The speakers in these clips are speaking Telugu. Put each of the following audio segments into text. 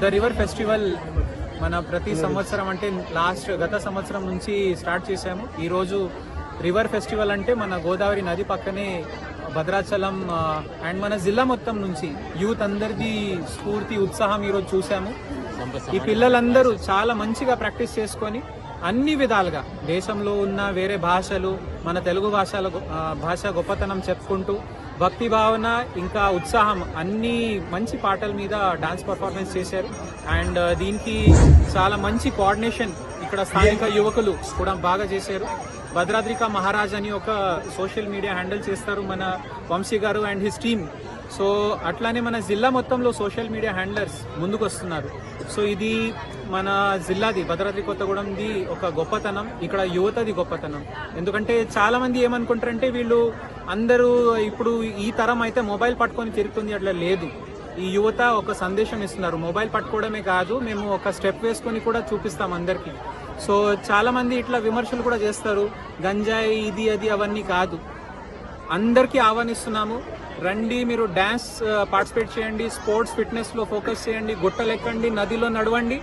ద రివర్ ఫెస్టివల్ మన ప్రతి సంవత్సరం అంటే లాస్ట్ గత సంవత్సరం నుంచి స్టార్ట్ చేశాము. ఈరోజు రివర్ ఫెస్టివల్ అంటే మన గోదావరి నది పక్కనే భద్రాచలం అండ్ మన జిల్లా మొత్తం నుంచి యూత్ అందరిది స్ఫూర్తి ఉత్సాహం ఈరోజు చూసాము ఈ పిల్లలందరూ చాలా మంచిగా ప్రాక్టీస్ చేసుకొని అన్ని విధాలుగా దేశంలో ఉన్న వేరే భాషలు మన తెలుగు భాషల భాష గొప్పతనం చెప్పుకుంటూ భక్తి భావన ఇంకా ఉత్సాహం అన్ని మంచి పాటల మీద డాన్స్ పర్ఫార్మెన్స్ చేశారు. అండ్ దీనికి చాలా మంచి కోఆర్డినేషన్ ఇక్కడ స్థానిక యువకులు కూడా బాగా చేశారు. భద్రాద్రిక మహారాజ్ అని ఒక సోషల్ మీడియా హ్యాండిల్ చేస్తారు మన వంశీ గారు అండ్ హిస్ టీమ్. సో అట్లానే మన జిల్లా మొత్తంలో సోషల్ మీడియా హ్యాండ్లర్స్ ముందుకు వస్తున్నారు. సో ఇది మన జిల్లాది భద్రాద్రి కొత్తగూడెంది ఒక గొప్పతనం ఇక్కడ యువతది గొప్పతనం. ఎందుకంటే చాలా మంది ఏమనుకుంటారంటే వీళ్ళు అందరూ ఇప్పుడు ఈ తరం అయితే మొబైల్ పట్టుకొని తిరుగుతుంది అట్లా లేదు. ఈ యువత ఒక సందేశం ఇస్తున్నారు. మొబైల్ పట్టుకోవడమే కాదు మేము ఒక స్టెప్ వేసుకొని కూడా చూపిస్తాం అందరికీ. సో చాలామంది ఇట్లా విమర్శలు కూడా చేస్తారు. గంజాయి ఇది అది అవన్నీ కాదు. అందరికీ ఆహ్వానిస్తున్నాము. రండి మీరు డ్యాన్స్ పార్టిసిపేట్ చేయండి స్పోర్ట్స్ ఫిట్నెస్లో ఫోకస్ చేయండి గుట్టలెక్కండి నదిలో నడవండి.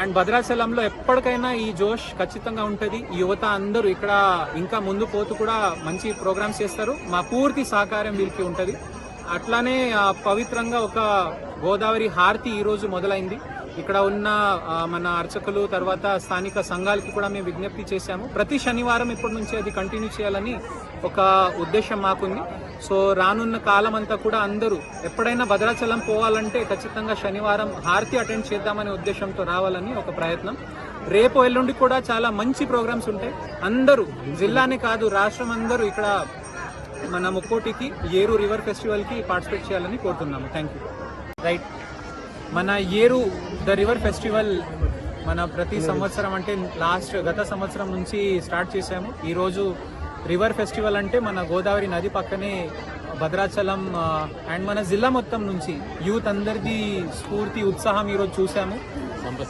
అండ్ భద్రాచలంలో ఎప్పటికైనా ఈ జోష్ ఖచ్చితంగా ఉంటుంది. యువత అందరూ ఇక్కడ ఇంకా ముందు పోతూ కూడా మంచి ప్రోగ్రామ్స్ చేస్తారు. మా పూర్తి సహకారం వీరికి ఉంటుంది. అట్లానే పవిత్రంగా ఒక గోదావరి హారతి ఈ రోజు మొదలైంది. ఇక్కడ ఉన్న మన అర్చకులు తర్వాత స్థానిక సంఘాలకి కూడా మేము విజ్ఞప్తి చేశాము. ప్రతి శనివారం ఇప్పటి నుంచి అది కంటిన్యూ చేయాలని ఒక ఉద్దేశం మాకుంది. సో రానున్న కాలం అంతా కూడా అందరూ ఎప్పుడైనా భద్రాచలం పోవాలంటే ఖచ్చితంగా శనివారం హారతి అటెండ్ చేద్దామనే ఉద్దేశంతో రావాలని ఒక ప్రయత్నం. రేపు ఎల్లుండి కూడా చాలా మంచి ప్రోగ్రామ్స్ ఉంటాయి. అందరూ జిల్లానే కాదు రాష్ట్రం అందరూ ఇక్కడ మన ముక్కోటికి ఏరు రివర్ ఫెస్టివల్కి పార్టిసిపేట్ చేయాలని కోరుతున్నాము. Thank you right. మన ఏరు ద రివర్ ఫెస్టివల్ మన ప్రతి సంవత్సరం అంటే లాస్ట్ గత సంవత్సరం నుంచి స్టార్ట్ చేశాము. ఈరోజు రివర్ ఫెస్టివల్ అంటే మన గోదావరి నది పక్కనే భద్రాచలం అండ్ మన జిల్లా మొత్తం నుంచి యూత్ అందరిది స్ఫూర్తి ఉత్సాహం ఈరోజు చూసాము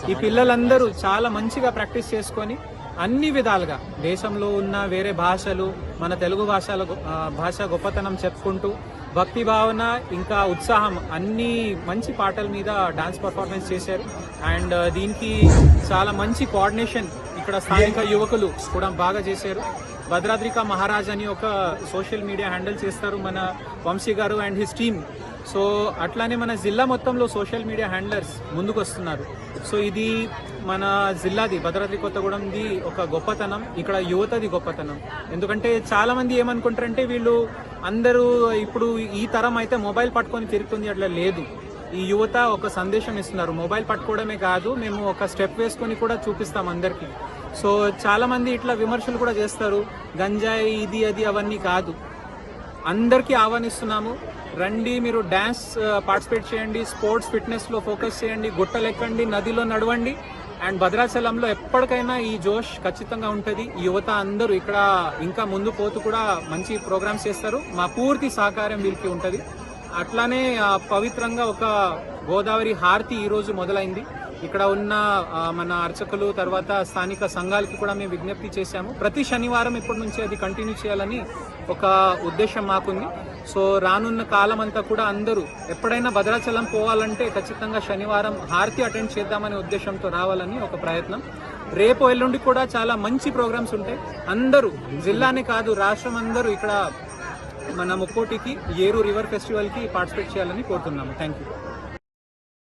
ఈ పిల్లలందరూ చాలా మంచిగా ప్రాక్టీస్ చేసుకొని అన్ని విధాలుగా దేశంలో ఉన్న వేరే భాషలు మన తెలుగు భాషల గొ- భాష గొప్పతనం చెప్పుకుంటూ భక్తి భావన ఇంకా ఉత్సాహం అన్ని మంచి పాటల మీద డాన్స్ పర్ఫార్మెన్స్ చేశారు. అండ్ uh, దీనికి చాలా మంచి కోఆర్డినేషన్ ఇక్కడ స్థానిక యువకులు కూడా బాగా చేశారు. భద్రాద్రిక మహారాజ్ అని ఒక సోషల్ మీడియా హ్యాండిల్ చేస్తారు మన వంశీ గారు అండ్ హిస్ టీమ్. సో అట్లానే మన జిల్లా మొత్తంలో సోషల్ మీడియా హ్యాండ్లర్స్ ముందుకు వస్తున్నారు సో ఇది మన జిల్లాది భద్రాద్రి కొత్తగూడెంది ఒక గొప్పతనం ఇక్కడ యువతది గొప్పతనం. ఎందుకంటే చాలా మంది ఏమనుకుంటారంటే వీళ్ళు అందరూ ఇప్పుడు ఈ తరం అయితే మొబైల్ పట్టుకొని తిరుగుతుంది అట్లా లేదు. ఈ యువత ఒక సందేశం ఇస్తున్నారు. మొబైల్ పట్టుకోవడమే కాదు మేము ఒక స్టెప్ వేసుకొని కూడా చూపిస్తాం అందరికీ. సో చాలా మంది ఇట్లా విమర్శలు కూడా చేస్తారు. గంజాయి ఇది అది అవన్నీ కాదు. అందరికీ ఆహ్వానిస్తున్నాము. రండి మీరు డ్యాన్స్ పార్టిసిపేట్ చేయండి స్పోర్ట్స్ ఫిట్నెస్లో ఫోకస్ చేయండి గుట్టలెక్కండి నదిలో నడవండి. అండ్ భద్రాచలంలో ఎప్పటికైనా ఈ జోష్ ఖచ్చితంగా ఉంటుంది. ఈ యువత అందరూ ఇక్కడ ఇంకా ముందు పోతూ కూడా మంచి ప్రోగ్రామ్స్ చేస్తారు. మా పూర్తి సహకారం వీరికి ఉంటుంది. అట్లానే పవిత్రంగా ఒక గోదావరి హారతి ఈరోజు మొదలైంది. ఇక్కడ ఉన్న మన అర్చకులు తర్వాత స్థానిక సంఘాలకి కూడా మేము విజ్ఞప్తి చేశాము. ప్రతి శనివారం ఇప్పటి నుంచి అది కంటిన్యూ చేయాలని ఒక ఉద్దేశం మాకుంది. సో రానున్న కాలం అంతా కూడా అందరూ ఎప్పుడైనా భద్రాచలం పోవాలంటే ఖచ్చితంగా శనివారం హారతి అటెండ్ చేద్దామనే ఉద్దేశంతో రావాలని ఒక ప్రయత్నం. రేపు ఎల్లుండి కూడా చాలా మంచి ప్రోగ్రామ్స్ ఉంటాయి. అందరూ జిల్లానే కాదు రాష్ట్రం అందరూ ఇక్కడ మన ముక్కోటికి ఏరు రివర్ ఫెస్టివల్కి పార్టిసిపేట్ చేయాలని కోరుతున్నాము. Thank you